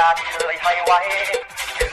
อยากเคยให้ไว้ถึง